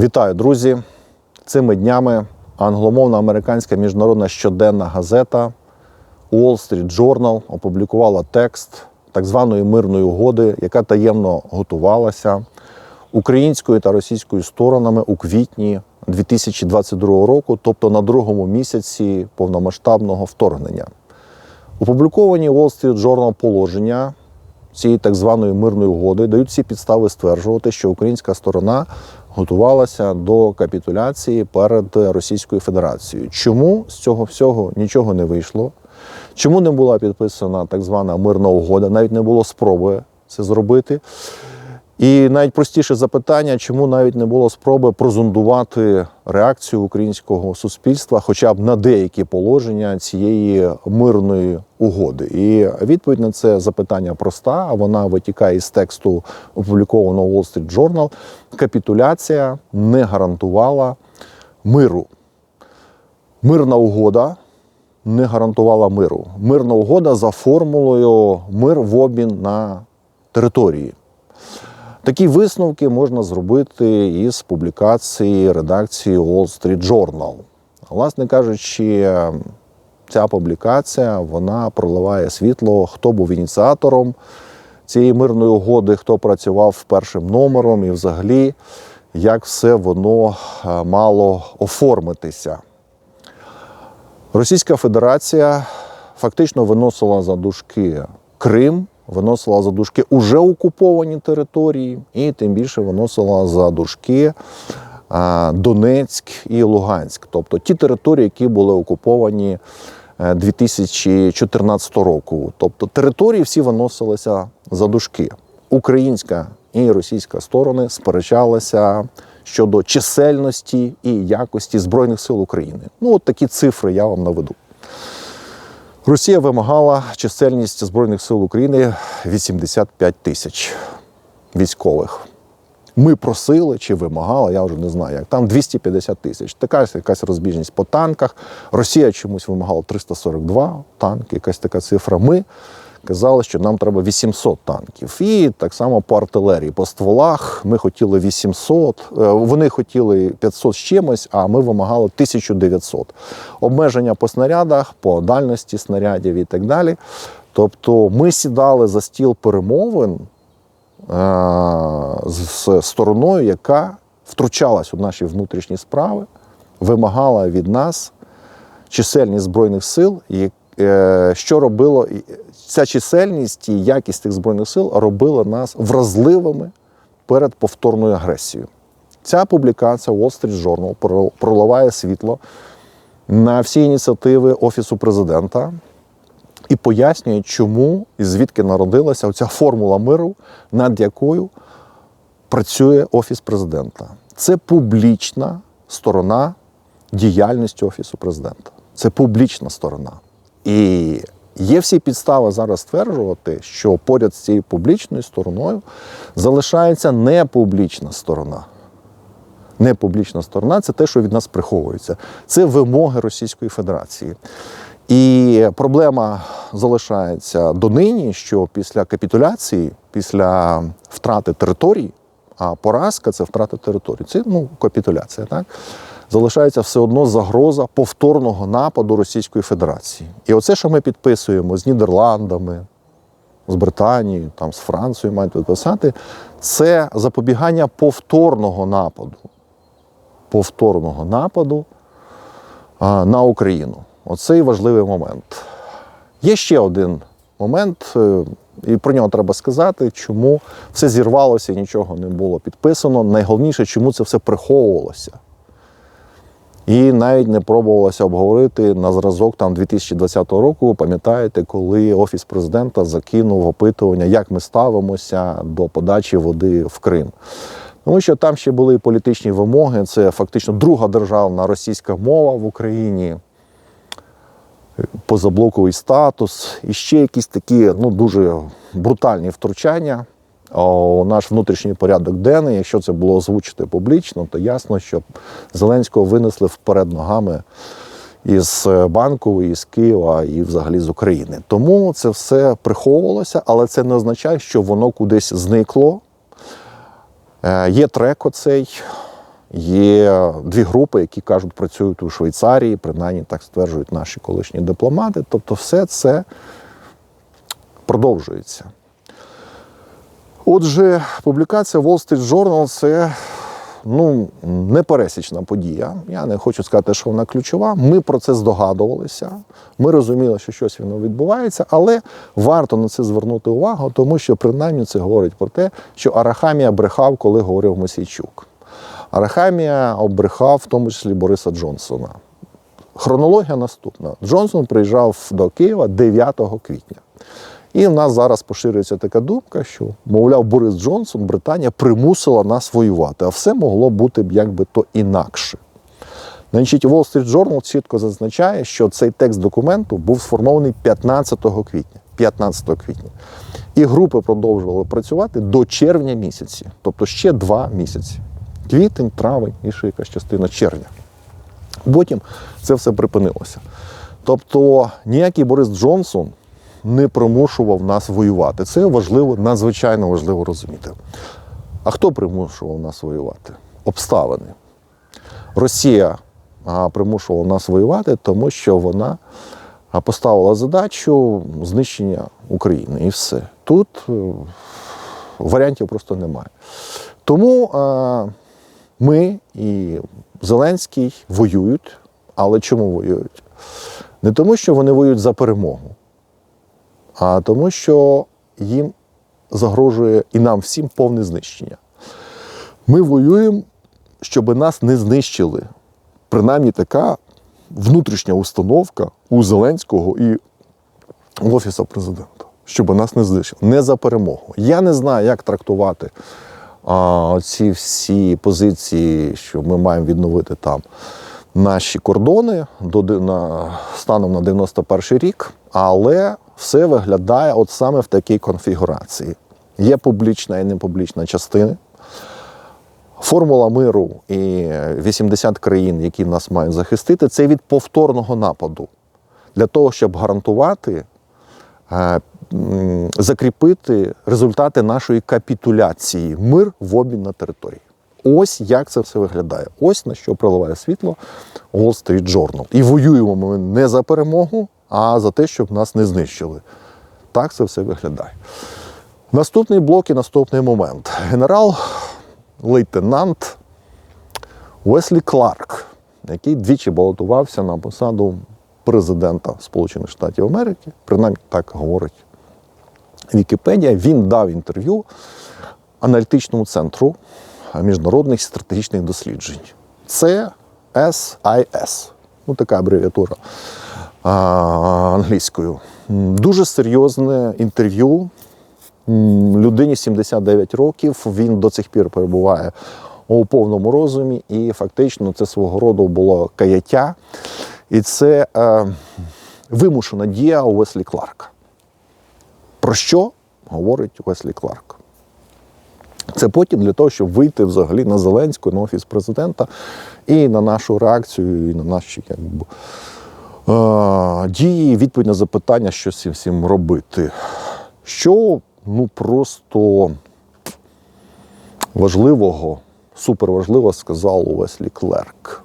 Вітаю, друзі! Цими днями англомовна американська міжнародна щоденна газета Wall Street Journal опублікувала текст так званої мирної угоди, яка таємно готувалася українською та російською сторонами у квітні 2022 року, тобто на другому місяці повномасштабного вторгнення. Опубліковані Wall Street Journal положення цієї так званої мирної угоди дають всі підстави стверджувати, що українська сторона готувалася до капітуляції перед Російською Федерацією. Чому з цього всього нічого не вийшло? Чому не була підписана так звана мирна угода? Навіть не було спроби це зробити. І навіть простіше запитання, чому навіть не було спроби прозондувати реакцію українського суспільства, хоча б на деякі положення цієї мирної угоди. І відповідь на це запитання проста. Вона витікає із тексту опублікованого Wall Street Journal. Капітуляція не гарантувала миру. Мирна угода не гарантувала миру. Мирна угода за формулою мир в обмін на території. Такі висновки можна зробити із публікації редакції Wall Street Journal. Власне кажучи, ця публікація вона проливає світло, хто був ініціатором цієї мирної угоди, хто працював першим номером і взагалі як все воно е, мало оформитися. Російська Федерація фактично виносила за дужки Крим, виносила за дужки уже окуповані території, і тим більше виносила за дужки Донецьк і Луганськ, тобто ті території, які були окуповані е, 2014 року. Тобто території всі виносилися за дужки. Українська і російська сторони сперечалися щодо чисельності і якості Збройних сил України. Ну, от такі цифри я вам наведу. Росія вимагала чисельність Збройних сил України 85 тисяч військових. Ми просили чи вимагали, я вже не знаю як. Там 250 тисяч. Така якась розбіжність по танках. Росія чомусь вимагала 342 танки, якась така цифра. Ми казали, що нам треба 800 танків. І так само по артилерії, по стволах ми хотіли 800, е, вони хотіли 500 з чимось, а ми вимагали 1900. Обмеження по снарядах, по дальності снарядів і так далі. Тобто ми сідали за стіл перемовин е, з стороною, яка втручалась у наші внутрішні справи, вимагала від нас чисельність збройних сил, е, що робило ця чисельність і якість тих збройних сил робила нас вразливими перед повторною агресією. Ця публікація Wall Street Journal проливає світло на всі ініціативи Офісу президента і пояснює, чому і звідки народилася оця формула миру, над якою працює Офіс президента. Це публічна сторона діяльності Офісу президента. Це публічна сторона. І є всі підстави зараз стверджувати, що поряд з цією публічною стороною залишається непублічна сторона. Непублічна сторона це те, що від нас приховується. Це вимоги Російської Федерації. І проблема залишається донині, що після капітуляції, після втрати територій, а поразка це втрата території. Це ну, капітуляція, так? Залишається все одно загроза повторного нападу Російської Федерації. І оце, що ми підписуємо з Нідерландами, з Британією, там, з Францією мають підписати, це запобігання повторного нападу. Повторного нападу а, на Україну. Оцей важливий момент. Є ще один момент, е, і про нього треба сказати, чому все зірвалося і нічого не було підписано. Найголовніше, чому це все приховувалося. І навіть не пробувалося обговорити на зразок там 2020 року. Пам'ятаєте, коли офіс президента закинув опитування, як ми ставимося до подачі води в Крим. Тому що там ще були політичні вимоги. Це фактично друга державна російська мова в Україні, позаблоковий статус, і ще якісь такі ну, дуже брутальні втручання наш внутрішній порядок денний. Якщо це було озвучити публічно, то ясно, що Зеленського винесли вперед ногами із банку, із Києва і взагалі з України. Тому це все приховувалося, але це не означає, що воно кудись зникло. Е, Є трек оцей Є дві групи, які кажуть, працюють у Швейцарії, принаймні так стверджують наші колишні дипломати. Тобто, все це продовжується. Отже, публікація Wall Street Journal це ну, непересічна подія. Я не хочу сказати, що вона ключова. Ми про це здогадувалися. Ми розуміли, що щось воно відбувається, але варто на це звернути увагу, тому що принаймні це говорить про те, що Арахамія брехав, коли говорив Мосійчук. Арахамія обрехав в тому числі Бориса Джонсона. Хронологія наступна: Джонсон приїжджав до Києва 9 квітня. І в нас зараз поширюється така думка, що, мовляв, Борис Джонсон, Британія примусила нас воювати, а все могло бути б якби то інакше. Значить, Wall Street Journal чітко зазначає, що цей текст документу був сформований 15 квітня. 15 квітня. І групи продовжували працювати до червня місяці, тобто ще два місяці. Квітень, травень і ще якась частина червня. Потім це все припинилося. Тобто ніякий Борис Джонсон не примушував нас воювати. Це важливо, надзвичайно важливо розуміти. А хто примушував нас воювати? Обставини. Росія примушувала нас воювати, тому що вона поставила задачу знищення України і все. Тут е, варіантів просто немає. Тому ми і Зеленський воюють. Але чому воюють? Не тому, що вони воюють за перемогу, а тому, що їм загрожує і нам всім повне знищення. Ми воюємо, щоб нас не знищили. Принаймні така внутрішня установка у Зеленського і в Офісу президента, щоб нас не знищили. Не за перемогу. Я не знаю, як трактувати а, ці всі позиції, що ми маємо відновити там наші кордони до на, станом на 91 рік, але все виглядає от саме в такій конфігурації. Є публічна і непублічна частини. Формула миру і 80 країн, які нас мають захистити, це від повторного нападу. Для того, щоб гарантувати, е, закріпити результати нашої капітуляції, мир в обмін на території. Ось як це все виглядає. Ось на що приливає світло Wall Street Journal. І воюємо ми не за перемогу, а за те, щоб нас не знищили. Так це все виглядає. Наступний блок і наступний момент. Генерал-лейтенант Уеслі Кларк, який двічі балотувався на посаду президента Сполучених Штатів Америки, принаймні так говорить Вікіпедія, він дав інтерв'ю аналітичному центру міжнародних стратегічних досліджень. Це SIS, ну така абревіатура англійською. Дуже серйозне інтерв'ю. Людині 79 років, він до цих пір перебуває у повному розумі, і фактично це свого роду було каяття. І це е, вимушена дія Уеслі Кларка. Про що говорить Уеслі Кларк? Це потім для того, щоб вийти взагалі на Зеленського, на офіс президента і на нашу реакцію, і на наші якби, дії, відповідь на запитання, що цим всім робити. Що ну просто важливого, суперважливо сказав Уеслі Клерк.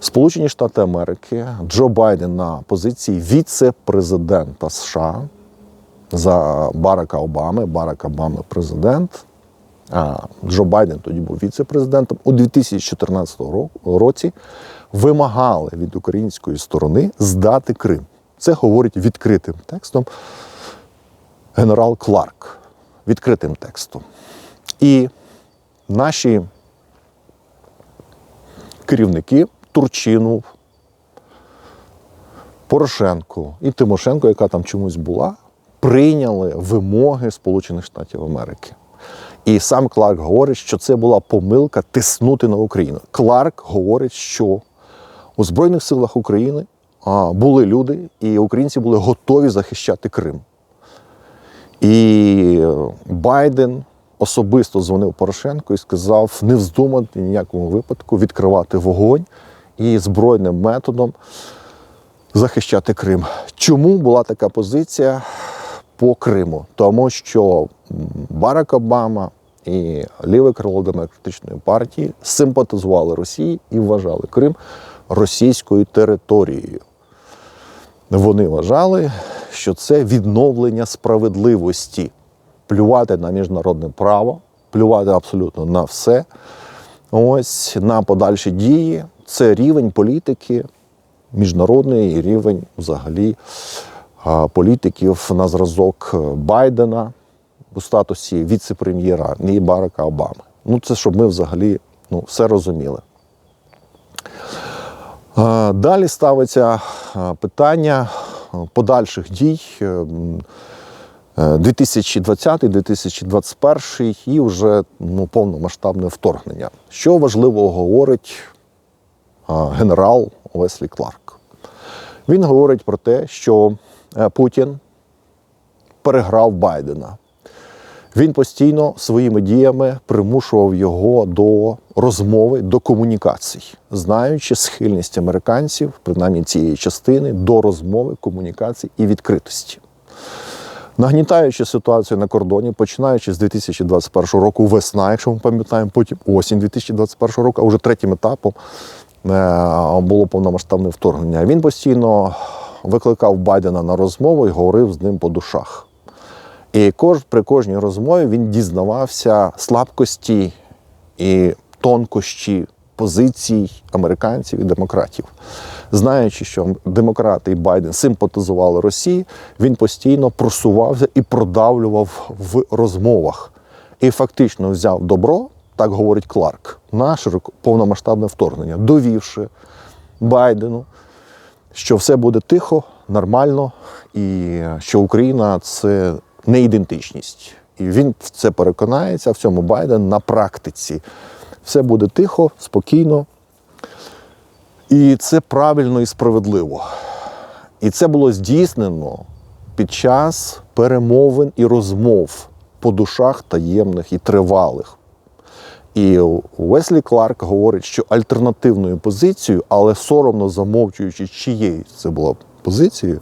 Сполучені Штати Америки, Джо Байден на позиції віце-президента США за Барака Обами. Барак Обама президент. Джо Байден тоді був віце-президентом. У 2014 році вимагали від української сторони здати Крим. Це говорить відкритим текстом генерал Кларк. Відкритим текстом. І наші керівники Турчинов, Порошенко і Тимошенко, яка там чомусь була, прийняли вимоги Сполучених Штатів Америки. І сам Кларк говорить, що це була помилка тиснути на Україну. Кларк говорить, що у Збройних силах України були люди, і українці були готові захищати Крим. І е, Байден особисто дзвонив Порошенку і сказав не вздумати ніякому випадку відкривати вогонь і збройним методом захищати Крим. Чому була така позиція по Криму? Тому що Барак Обама і ліве крило демократичної партії симпатизували Росії і вважали Крим російською територією. Вони вважали, що це відновлення справедливості, плювати на міжнародне право, плювати абсолютно на все. Ось на подальші дії. Це рівень політики, міжнародний рівень взагалі політиків на зразок Байдена у статусі віце-прем'єра і Барака Обами. Ну, це щоб ми взагалі ну, все розуміли. А, Далі ставиться питання подальших дій. е, м, е, 2020-2021 і вже ну, повномасштабне вторгнення. Що важливо говорить генерал Леслі Кларк? Він говорить про те, що е, Путін переграв Байдена. Він постійно своїми діями примушував його до розмови, до комунікацій, знаючи схильність американців, принаймні цієї частини, до розмови, комунікацій і відкритості. Нагнітаючи ситуацію на кордоні, починаючи з 2021 року, весна, якщо ми пам'ятаємо, потім осінь 2021 року, а вже третім етапом е, було повномасштабне вторгнення. Він постійно викликав Байдена на розмову і говорив з ним по душах. І кож, при кожній розмові він дізнавався слабкості і тонкощі позицій американців і демократів. Знаючи, що демократи і Байден симпатизували Росії, він постійно просувався і продавлював в розмовах. І фактично взяв добро, так говорить Кларк, на широко повномасштабне вторгнення, довівши Байдену, що все буде тихо, нормально, і що Україна це не ідентичність. І він в це переконається в цьому Байден на практиці. Все буде тихо, спокійно. І це правильно і справедливо. І це було здійснено під час перемовин і розмов по душах таємних і тривалих. І Уеслі Кларк говорить, що альтернативною позицією, але соромно замовчуючи, чиєю це була позицією,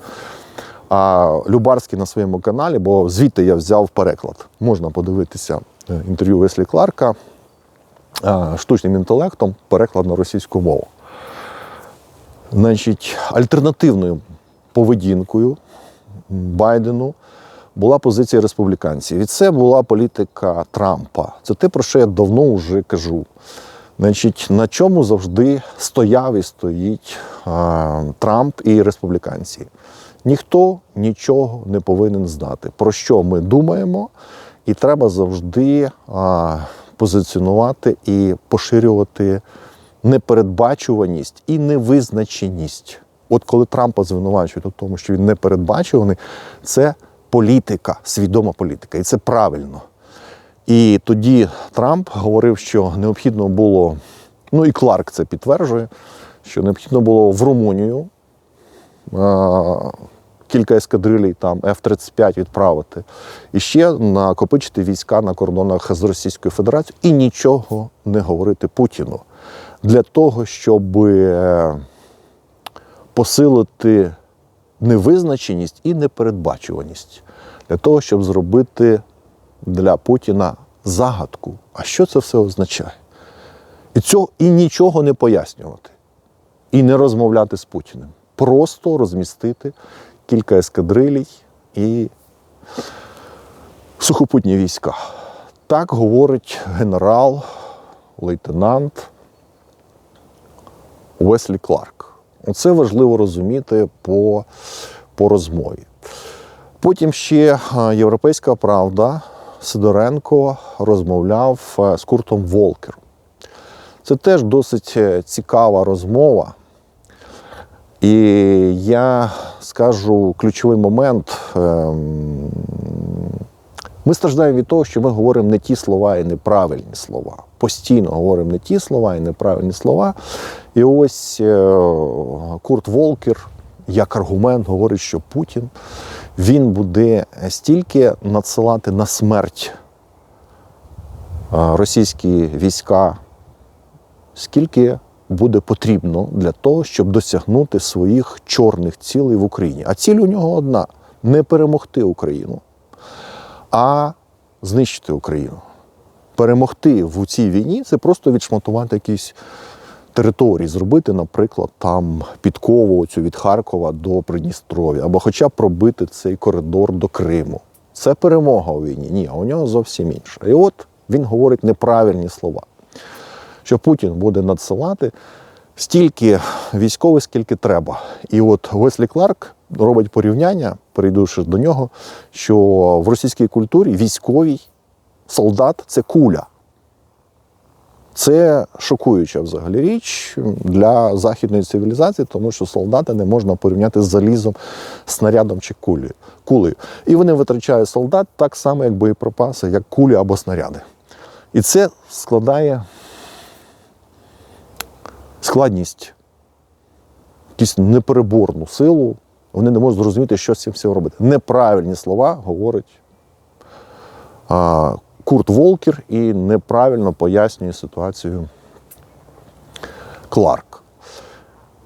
а Любарський на своєму каналі, бо звідти я взяв переклад. Можна подивитися е, інтерв'ю Веслі Кларка е, штучним інтелектом, переклад на російську мову. Значить, альтернативною поведінкою Байдену була позиція республіканців. І це була політика Трампа. Це те, про що я давно вже кажу. Значить, на чому завжди стояв і стоїть а, Трамп і республіканці. Ніхто нічого не повинен знати. Про що ми думаємо, і треба завжди а, позиціонувати і поширювати непередбачуваність і невизначеність. От коли Трампа звинувачують у тому, що він непередбачуваний, це політика, свідома політика, і це правильно. І тоді Трамп говорив, що необхідно було, ну і Кларк це підтверджує, що необхідно було в Румунію кілька ескадрилей там F-35 відправити і ще накопичити війська на кордонах з Російською Федерацією і нічого не говорити Путіну для того, щоб е, посилити невизначеність і непередбачуваність, для того, щоб зробити для Путіна загадку. А що це все означає? І, цього, і нічого не пояснювати, і не розмовляти з Путіним. Просто розмістити кілька ескадрилій і сухопутні війська. Так говорить генерал, лейтенант Уеслі Кларк. Оце важливо розуміти по, по розмові. Потім ще е, Європейська Правда Сидоренко розмовляв е, з Куртом Волкером. Це теж досить е, цікава розмова. І я скажу ключовий момент. ем, Ми страждаємо від того, що ми говоримо не ті слова і неправильні слова. Постійно говоримо не ті слова і неправильні слова. І ось е, Курт Волкер, як аргумент, говорить, що Путін він буде стільки надсилати на смерть е, російські війська, скільки буде потрібно для того, щоб досягнути своїх чорних цілей в Україні. А ціль у нього одна не перемогти Україну, а знищити Україну. перемогти в цій війні це просто відшматувати якісь території, зробити, наприклад, там підкову цю від Харкова до Придністров'я, або хоча б пробити цей коридор до Криму. Це перемога у війні. Ні, а у нього зовсім інше. І от він говорить неправильні слова, що Путін буде надсилати стільки військових, скільки треба. І от Веслі Кларк робить порівняння, перейдувши до нього, що в російській культурі військовий солдат це куля. Це шокуюча взагалі річ для західної цивілізації, тому що солдата не можна порівняти з залізом, снарядом чи кулею. кулею. І вони витрачають солдат так само, як боєприпаси, як кулі або снаряди. І це складає складність, якусь непереборну силу. Вони не можуть зрозуміти, що з цим всім робити. Неправильні слова говорить а, Курт Волкер і неправильно пояснює ситуацію Кларк.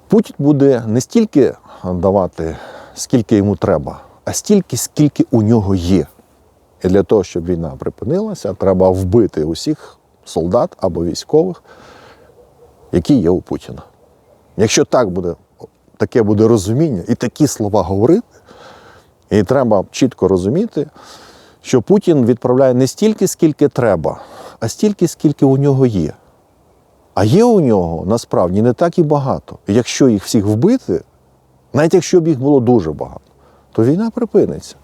Путін буде не стільки давати, скільки йому треба, а стільки, скільки у нього є. І для того, щоб війна припинилася, треба вбити усіх солдат або військових, які є у Путіна. Якщо так буде, таке буде розуміння і такі слова говорити, і треба чітко розуміти, що Путін відправляє не стільки, скільки треба, а стільки, скільки у нього є. А є у нього насправді не так і багато. Якщо їх всіх вбити, навіть якщо б їх було дуже багато, то війна припиниться.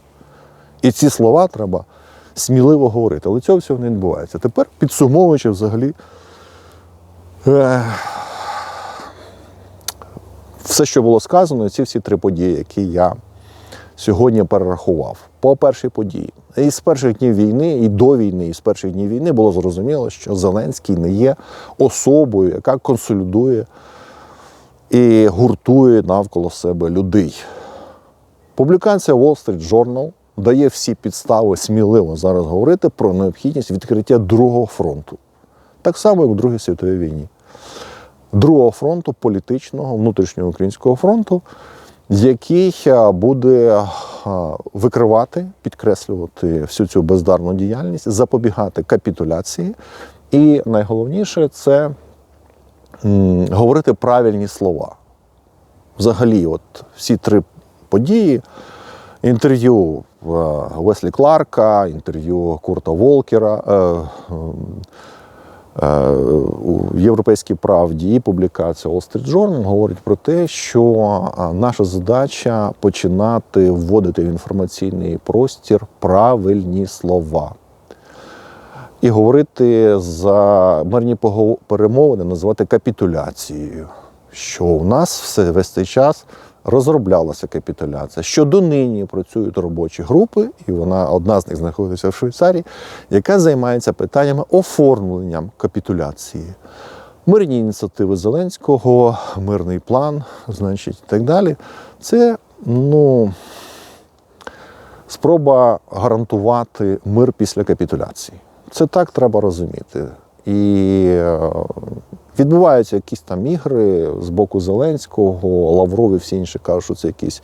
І ці слова треба сміливо говорити. Але цього всього не відбувається. Тепер підсумовуючи взагалі все, що було сказано, ці всі три події, які я сьогодні перерахував. По першій події. І з перших днів війни, і до війни, і з перших днів війни було зрозуміло, що Зеленський не є особою, яка консолідує і гуртує навколо себе людей. Публікація Wall Street Journal дає всі підстави сміливо зараз говорити про необхідність відкриття другого фронту. Так само, як у Другій світовій війні. Другого фронту політичного, внутрішнього українського фронту, який е, буде е, викривати, підкреслювати всю цю бездарну діяльність, запобігати капітуляції. І найголовніше це говорити правильні слова. Взагалі, от всі три події. Інтерв'ю е, Веслі Кларка, інтерв'ю Курта Волкера у Європейській правді і публікація Wall Street Journal говорить про те, що е, наша задача починати вводити в інформаційний простір правильні слова. І говорити за мирні перемовини, називати капітуляцією, що у нас все весь цей час розроблялася капітуляція. Що донині працюють робочі групи, і вона одна з них знаходиться в Швейцарії, яка займається питаннями оформленням капітуляції. Мирні ініціативи Зеленського, мирний план, значить, і так далі. Це ну, спроба гарантувати мир після капітуляції. Це так треба розуміти. І е, відбуваються якісь там ігри з боку Зеленського, Лавров і всі інші кажуть, що це якісь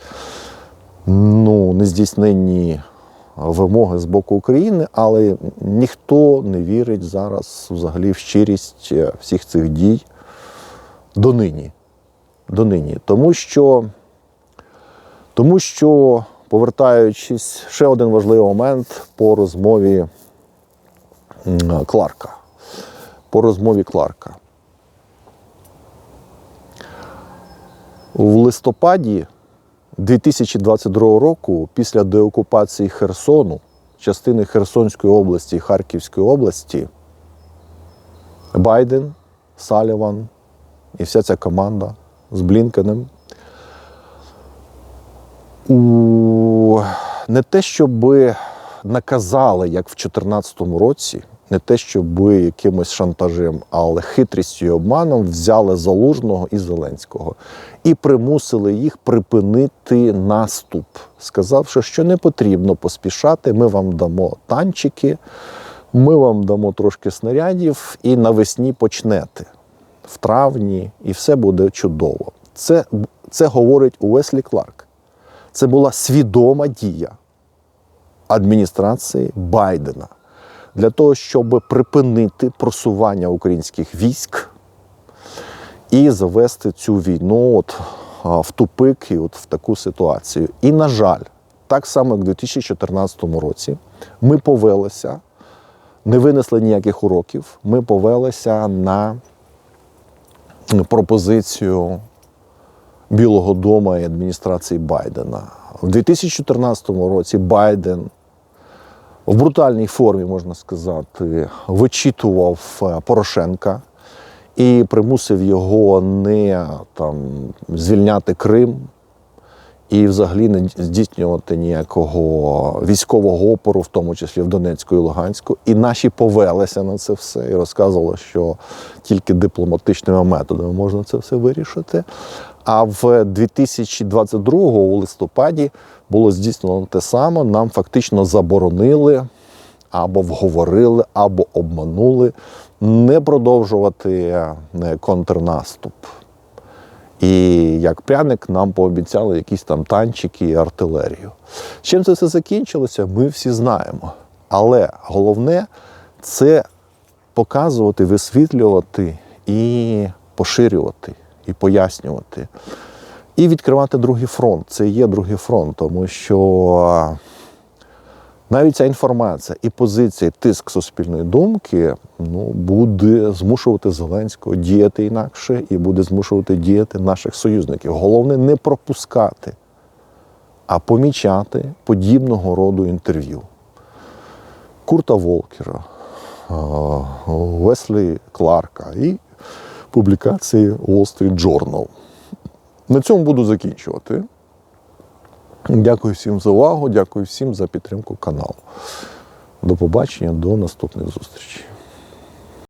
ну, нездійсненні вимоги з боку України, але ніхто не вірить зараз взагалі в щирість е, всіх цих дій донині. донині. Тому що, тому що, повертаючись, ще один важливий момент по розмові Кларка. По розмові Кларка. В листопаді 2022 року, після деокупації Херсону, частини Херсонської області і Харківської області, Байден, Саліван і вся ця команда з Блінкеном у не те, щоб наказали, як в 2014 році, не те, щоб якимось шантажем, але хитрістю і обманом взяли залужного і Зеленського і примусили їх припинити наступ, сказавши, що не потрібно поспішати, ми вам дамо танчики, ми вам дамо трошки снарядів, і навесні почнете в травні, і все буде чудово. Це, це говорить Уеслі Кларк. Це була свідома дія адміністрації Байдена для того, щоб припинити просування українських військ і завести цю війну от, в тупик і от в таку ситуацію. І, на жаль, так само, як у 2014 році, ми повелися, не винесли ніяких уроків, ми повелися на пропозицію Білого дому і адміністрації Байдена. В 2014 році Байден в брутальній формі, можна сказати, вичитував е, Порошенка і примусив його не там, звільняти Крим і взагалі не здійснювати ніякого військового опору, в тому числі в Донецьку і Луганську. І наші повелися на це все і розказували, що тільки дипломатичними методами можна це все вирішити. А в 2022 у листопаді було здійснено те саме. Нам фактично заборонили або вговорили, або обманули не продовжувати е, контрнаступ. І як пряник нам пообіцяли якісь там танчики і артилерію. Чим це все закінчилося, ми всі знаємо. Але головне це показувати, висвітлювати і поширювати, і пояснювати. І відкривати другий фронт. Це є другий фронт, тому що навіть ця інформація і позиція, тиск суспільної думки ну, буде змушувати Зеленського діяти інакше і буде змушувати діяти наших союзників. Головне не пропускати, а помічати подібного роду інтерв'ю. Курта Волкера, Веслі Кларка і публікації Wall Street Journal. На цьому буду закінчувати. Дякую всім за увагу, дякую всім за підтримку каналу. До побачення, до наступних зустрічей.